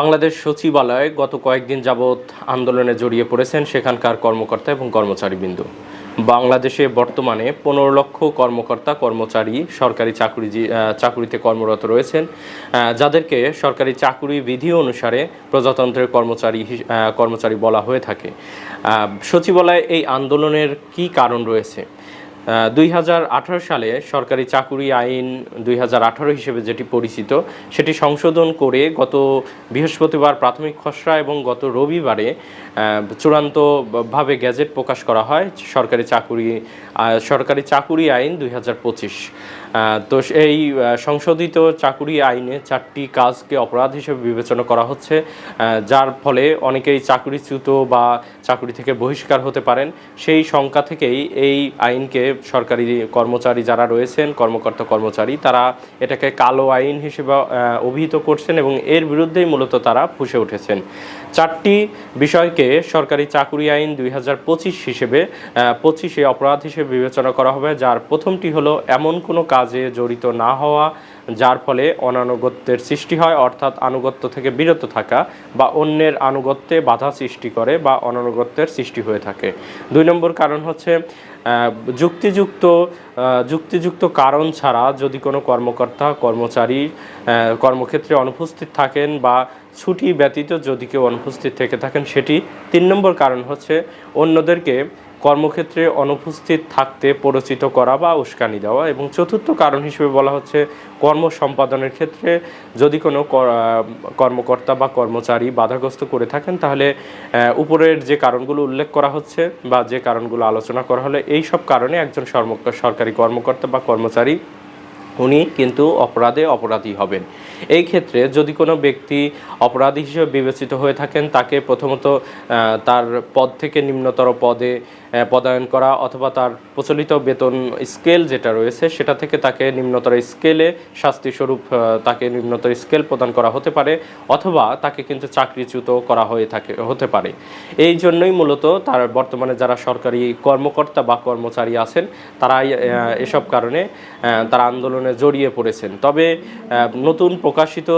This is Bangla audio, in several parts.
বাংলাদেশ সচিবালয়ে গত কয়েকদিন যাবৎ আন্দোলনে জড়িয়ে পড়েছেন সেখানকার কর্মকর্তা এবং কর্মচারীবৃন্দ। বাংলাদেশে বর্তমানে পনেরো লক্ষ কর্মকর্তা, কর্মচারী, সরকারি চাকুরি চাকুরিতে কর্মরত রয়েছেন। যাদেরকে সরকারি চাকুরি বিধি অনুসারে প্রজাতন্ত্রের কর্মচারী কর্মচারী বলা হয়ে থাকে। সচিবালয়ে এই আন্দোলনের কি কারণ রয়েছে? দুই হাজার আঠেরো সালে সরকারি চাকুরি আইন দুই হাজার আঠারো হিসেবে যেটি পরিচিত, সেটি সংশোধন করে গত বৃহস্পতিবার প্রাথমিক খসড়া এবং গত রবিবারে চূড়ান্তভাবে গ্যাজেট প্রকাশ করা হয় সরকারি চাকুরি সরকারি চাকুরি আইন দুই হাজার পঁচিশ। তো এই সংশোধিত চাকুরি আইনে চারটি কাজকে অপরাধ হিসেবে বিবেচনা করা হচ্ছে যার ফলে অনেকেই চাকরিচ্যুত বা চাকুরি থেকে বহিষ্কার হতে পারেন। সেই সংখ্যা থেকেই এই আইনকে সরকারি কর্মচারী যারা রয়েছেন, কর্মকর্তা কর্মচারী, তারা এটাকে কালো আইন হিসেবে অভিহিত করছেন এবং এর বিরুদ্ধেই মূলত তারা ফুসে উঠেছেন। চারটি বিষয়কে সরকারি চাকুরি আইন দুই হাজার পঁচিশ হিসেবে পঁচিশে অপরাধ হিসেবে বিবেচনা করা হবে, যার প্রথমটি হলো এমন কোনো কাজে জড়িত না হওয়া, যার ফলে অনানুগত্যের সৃষ্টি হয়, অর্থাৎ আনুগত্য থেকে বিরত থাকা বা অন্যের আনুগত্যে বাধা সৃষ্টি করে বা অনানুগত্যের সৃষ্টি হয়ে থাকে। দুই নম্বর কারণ হচ্ছে যুক্তিযুক্ত যুক্তিযুক্ত কারণ ছাড়া যদি কোনো কর্মকর্তা, কর্মচারী কর্মক্ষেত্রে অনুপস্থিত থাকেন বা ছুটি ব্যতীত যদি কেউ অনুপস্থিত থেকে থাকেন, সেটি তিন নম্বর কারণ হচ্ছে অন্যদেরকে কর্মক্ষেত্রে অনুপস্থিত থাকতে পরিচিত করা বা উস্কানি দেওয়া এবং চতুর্থ কারণ হিসেবে বলা হচ্ছে কর্ম সম্পাদনের ক্ষেত্রে যদি কোনো কর্মকর্তা বা কর্মচারী বাধাগ্রস্ত করে থাকেন, তাহলে উপরের যে কারণগুলো উল্লেখ করা হচ্ছে বা যে কারণগুলো আলোচনা করা হলে এই সব কারণে একজন সরকারি কর্মকর্তা বা কর্মচারী উনি কিন্তু অপরাধে অপরাধী হবেন। এই ক্ষেত্রে যদি কোনো ব্যক্তি অপরাধী হিসেবে বিবেচিত হয়ে থাকেন, তাকে প্রথমত তার পদ থেকে নিম্নতর পদে পদায়ন করা অথবা তার প্রচলিত বেতন স্কেল যেটা রয়েছে, সেটা থেকে তাকে নিম্নতর স্কেলে শাস্তিস্বরূপ তাকে নিম্নতর স্কেল প্রদান করা হতে পারে অথবা তাকে কিন্তু চাকরিচ্যুত করা হয়ে থাকে, হতে পারে। এই জন্যই মূলত তার বর্তমানে যারা সরকারি কর্মকর্তা বা কর্মচারী আছেন, তারাই এসব কারণে তারা আন্দোলনে জড়িয়ে পড়েছেন। তবে নতুন প্রকাশিত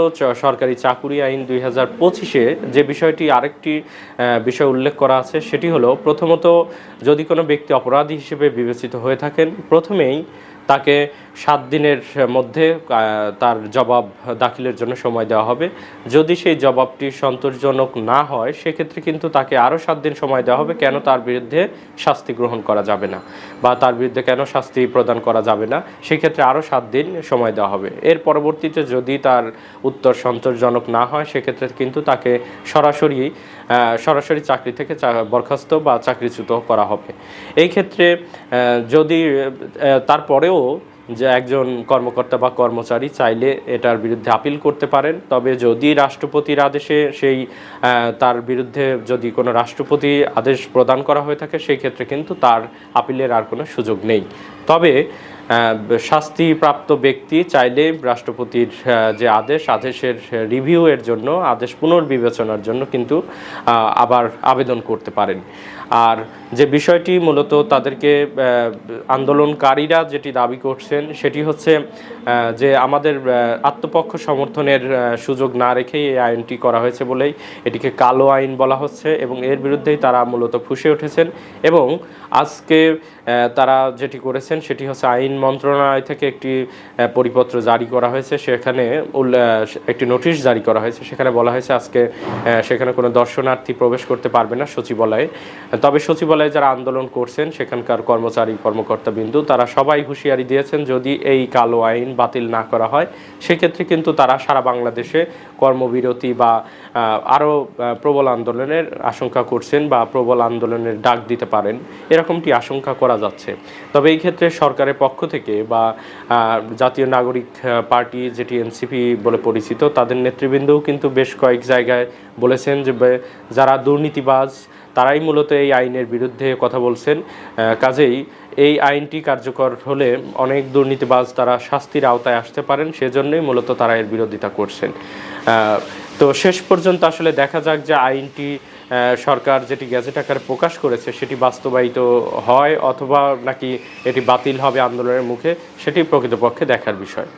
সরকারি চাকুরি আইন দুই হাজার পঁচিশে যে বিষয়টি আরেকটি বিষয় উল্লেখ করা আছে, সেটি হলো প্রথমত যদি কোনো ব্যক্তি অপরাধী হিসেবে বিবেচিত হয়ে থাকেন প্রথমেই তাকে সাত দিনের মধ্যে তার জবাব দাখিলের জন্য সময় দেওয়া হবে। যদি সেই জবাবটি সন্তোষজনক না হয় সেক্ষেত্রে কিন্তু তাকে আরও সাত দিন সময় দেওয়া হবে। কেন তার বিরুদ্ধে শাস্তি গ্রহণ করা যাবে না? বা তার বিরুদ্ধে কেন শাস্তি প্রদান করা যাবে না? সেক্ষেত্রে আরও সাত দিন সময় দেওয়া হবে। এর পরবর্তীতে যদি তার উত্তর সন্তোষজনক না হয় সেক্ষেত্রে কিন্তু তাকে সরাসরি সরাসরি চাকরি থেকে বরখাস্ত বা চাকরিচ্যুত করা হবে। এই ক্ষেত্রে যদি আহ, তারপরেও যে একজন কর্মকর্তা বা কর্মচারী চাইলে এটার বিরুদ্ধে আপিল করতে পারেন, তবে যদি রাষ্ট্রপতির আদেশে সেই তার বিরুদ্ধে যদি কোনো রাষ্ট্রপতি আদেশ প্রদান করা হয়ে থাকে, সেই ক্ষেত্রে কিন্তু তার আপিলের আর কোনো সুযোগ নেই। তবে শাস্তিপ্রাপ্ত ব্যক্তি চাইলে রাষ্ট্রপতির যে আদেশ, আদেশের রিভিউ এর জন্য, আদেশ পুনর্বিবেচনার জন্য কিন্তু আবার আবেদন করতে পারেন। আর যে বিষয়টি মূলত তাদেরকে আন্দোলনকারীরা যেটি দাবি করছেন, সেটি হচ্ছে যে আমাদের আত্মপক্ষ সমর্থনের সুযোগ না রেখেই এই আইনটি করা হয়েছে বলেই এটিকে কালো আইন বলা হচ্ছে এবং এর বিরুদ্ধেই তারা মূলত ফুসে উঠেছেন এবং আজকে তারা যেটি করেছেন সেটি হচ্ছে আইন মন্ত্রণালয় থেকে একটি পরিপত্র জারি করা হয়েছে। সেখানে একটি নোটিশ জারি করা হয়েছে। সেখানে বলা হয়েছে আজকে সেখানে কোনো দর্শনার্থী প্রবেশ করতে পারবে না সচিবালয়ে। তবে সচিবালয়ে যারা আন্দোলন করছেন, সেখানকার কর্মচারী কর্মকর্তা বিন্দু তারা সবাই হুঁশিয়ারি দিয়েছেন, যদি এই কালো আইন বাতিল না করা হয়, সেক্ষেত্রে কিন্তু তারা সারা বাংলাদেশে কর্মবিরতি বা আরও প্রবল আন্দোলনের আশঙ্কা করছেন বা প্রবল আন্দোলনের ডাক দিতে পারেন। এরকমটি আশঙ্কা করা যাচ্ছে। তবে এই ক্ষেত্রে সরকারের পক্ষ থেকে বা জাতীয় নাগরিক পার্টি যেটি এনসিপি বলে পরিচিত, তাদের নেতৃবৃন্দও কিন্তু বেশ কয়েক জায়গায় বলেছেন যে যারা দুর্নীতিবাজ তারাই মূলত এই আইনের বিরুদ্ধে কথা বলছেন। কাজেই এই আইনটি কার্যকর হলে অনেক দুর্নীতিবাজ তারা শাস্তির আওতায় আসতে পারেন, সেজন্যই মূলত তারা এর বিরোধিতা করছেন। তো শেষ পর্যন্ত আসলে দেখা যাক যে আইনটি সরকার যেটি গ্যাজেট আকারে প্রকাশ করেছে সেটি বাস্তবায়িত হয় অথবা নাকি এটি বাতিল হবে আন্দোলনের মুখে, সেটি প্রকৃতপক্ষে দেখার বিষয়।